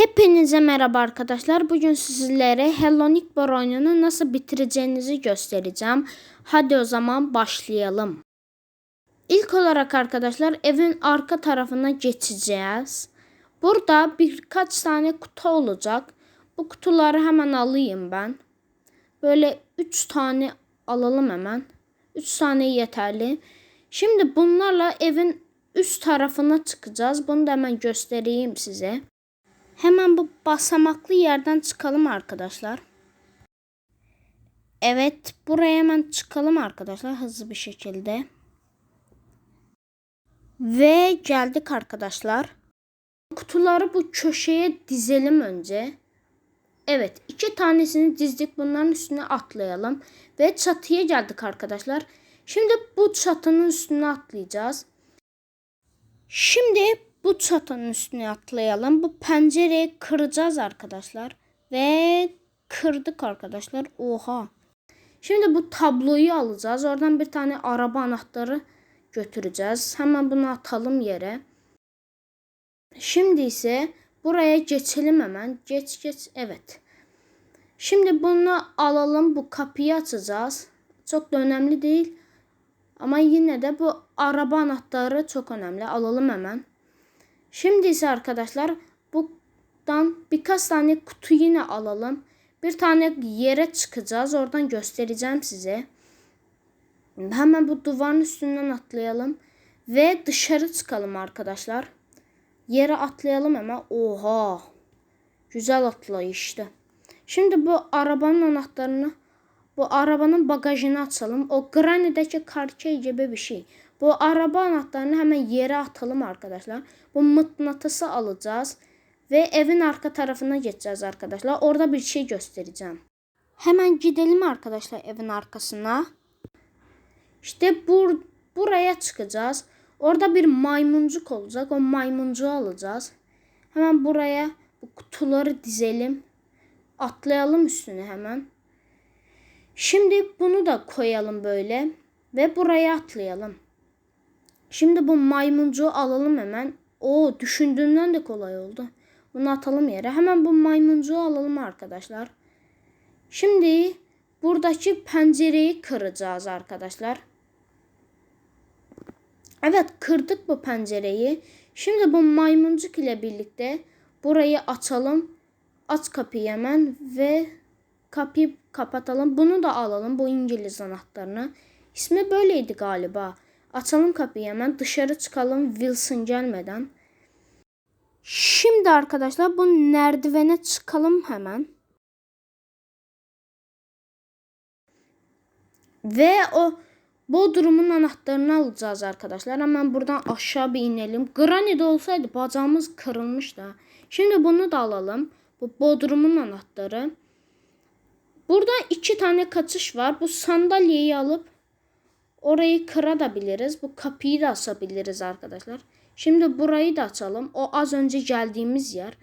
Hepinize merhaba arkadaşlar. Bugün sizlere Hello Neighbor oyununu nasıl bitireceğinizi göstereceğim. Hadi o zaman başlayalım. İlk olarak arkadaşlar evin arka tarafına geçeceğiz. Burada birkaç tane kutu olacak. Bu kutuları hemen alayım ben. Böyle 3 tane alalım hemen. 3 tane yeterli. Şimdi bunlarla evin üst tarafına çıkacağız. Bunu da hemen göstereyim size. Hemen bu basamaklı yerden çıkalım arkadaşlar. Evet, buraya hemen çıkalım arkadaşlar hızlı bir şekilde. Ve geldik arkadaşlar. Kutuları bu köşeye dizelim önce. Evet, iki tanesini dizdik. Bunların üstüne atlayalım. Ve çatıya geldik arkadaşlar. Şimdi bu çatının üstüne atlayacağız. Şimdi bu çatının üstüne atlayalım. Bu pencereyi kıracağız arkadaşlar. Ve kırdık arkadaşlar. Oha. Şimdi bu tabloyu alacağız. Oradan bir tane araba anahtarı götüreceğiz. Hemen bunu atalım yere. Şimdi ise buraya geçelim hemen. Geç geç. Evet. Şimdi bunu alalım. Bu kapıyı açacağız. Çok da önemli değil. Ama yine de bu araba anahtarı çok önemli. Alalım hemen. Şimdi ise arkadaşlar buradan birkaç tane kutu yine alalım. Bir tane yere çıkacağız. Oradan göstereceğim size. Hemen bu duvarın üstünden atlayalım. Ve dışarı çıkalım arkadaşlar. Yere atlayalım hemen. Oha. Güzel atlayıştı. Şimdi bu arabanın anahtarını bu arabanın bagajını açalım. O Granny'deki karkey gibi bir şey. Bu araba anahtarını hemen yere atalım arkadaşlar. Bu mıknatısı alacağız. Ve evin arka tarafına geçeceğiz arkadaşlar. Orada bir şey göstereceğim. Hemen gidelim arkadaşlar evin arkasına. İşte bur buraya çıkacağız. Orada bir maymuncuk olacak. O maymuncuğu alacağız. Hemen buraya bu kutuları dizelim. Atlayalım üstüne hemen. Şimdi bunu da koyalım böyle. Ve buraya atlayalım. Şimdi bu maymuncuğu alalım hemen. O düşündüğümden de kolay oldu. Bunu atalım yere. Hemen bu maymuncuğu alalım arkadaşlar. Şimdi buradaki pencereyi kıracağız arkadaşlar. Evet kırdık bu pencereyi. Şimdi bu maymuncuk ile birlikte burayı açalım. Aç kapıyı hemen ve kapıyı kapatalım. Bunu da alalım bu İngiliz anahtarını. İsmi böyleydi galiba. Açalım kapıyı hemen dışarı çıkalım Wilson gelmeden. Şimdi arkadaşlar bu merdivene çıkalım hemen. Ve o Bodrum'un anahtarını alacağız arkadaşlar. Hemen buradan aşağı bir inelim. Granny'de olsaydı bacağımız kırılmıştı. Şimdi bunu da alalım. Bu Bodrum'un anahtarı. Burada iki tane kaçış var. Bu sandalyeyi alıp orayı kırabiliriz. Bu kapıyı da asabiliriz arkadaşlar. Şimdi burayı da açalım. O az önce geldiğimiz yer.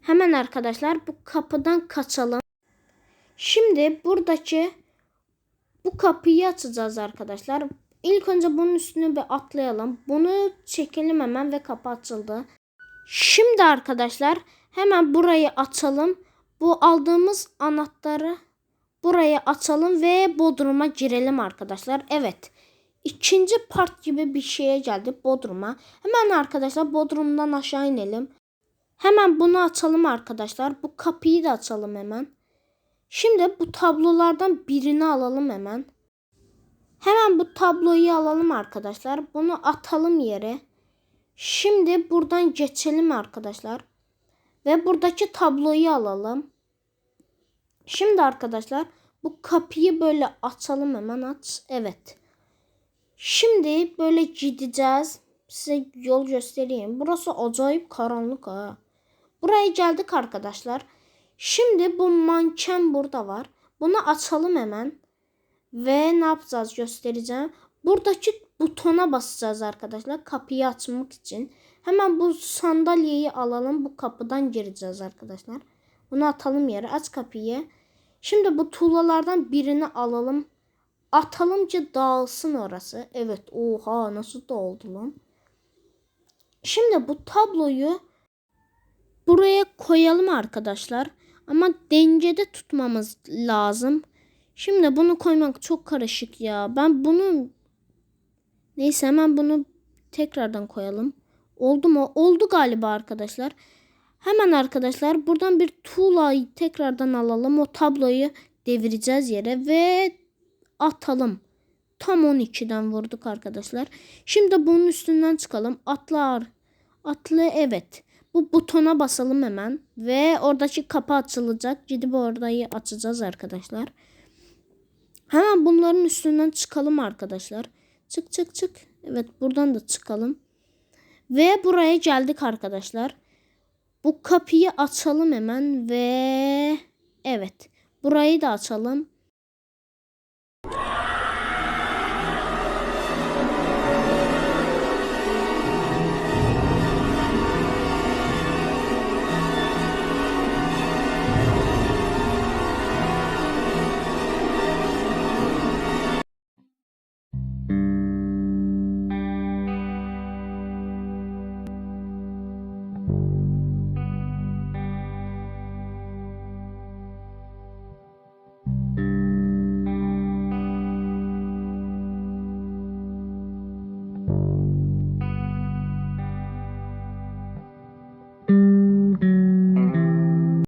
Hemen arkadaşlar bu kapıdan kaçalım. Şimdi buradaki bu kapıyı açacağız arkadaşlar. İlk önce bunun üstüne bir atlayalım. Bunu çekelim hemen ve kapı açıldı. Şimdi arkadaşlar hemen burayı açalım. Bu aldığımız anahtarı buraya açalım ve Bodrum'a girelim arkadaşlar. Evet. İkinci part gibi bir şeye geldik Bodrum'a. Hemen arkadaşlar Bodrum'dan aşağı inelim. Hemen bunu açalım arkadaşlar. Bu kapıyı da açalım hemen. Şimdi bu tablolardan birini alalım hemen. Hemen bu tabloyu alalım arkadaşlar. Bunu atalım yere. Şimdi buradan geçelim arkadaşlar. Ve buradaki tabloyu alalım. Şimdi arkadaşlar bu kapıyı böyle açalım hemen aç. Evet. Şimdi böyle gideceğiz. Size yol göstereyim. Burası acayip karanlık ha. Buraya geldik arkadaşlar. Şimdi bu manken burada var. Bunu açalım hemen. Ve ne yapacağız göstereceğim. Buradaki butona basacağız arkadaşlar. Kapıyı açmak için. Hemen bu sandalyeyi alalım. Bu kapıdan gireceğiz arkadaşlar. Bunu atalım yere. Aç kapıyı. Şimdi bu tuğlalardan birini alalım. Atalım ki dağılsın orası. Evet oha nasıl dağıldı lan. Şimdi bu tabloyu buraya koyalım arkadaşlar. Ama dengede tutmamız lazım. Şimdi bunu koymak çok karışık ya. Ben bunu neyse hemen bunu tekrardan koyalım. Oldu mu? Oldu galiba arkadaşlar. Hemen arkadaşlar buradan bir tuğlayı tekrardan alalım. O tabloyu devireceğiz yere ve atalım. Tam 12'den vurduk arkadaşlar. Şimdi bunun üstünden çıkalım. Atlar. Atlı evet. Bu butona basalım hemen. Ve oradaki kapı açılacak. Gidip orayı açacağız arkadaşlar. Hemen bunların üstünden çıkalım arkadaşlar. Çık çık çık. Evet buradan da çıkalım. Ve buraya geldik arkadaşlar. Bu kapıyı açalım hemen ve evet burayı da açalım.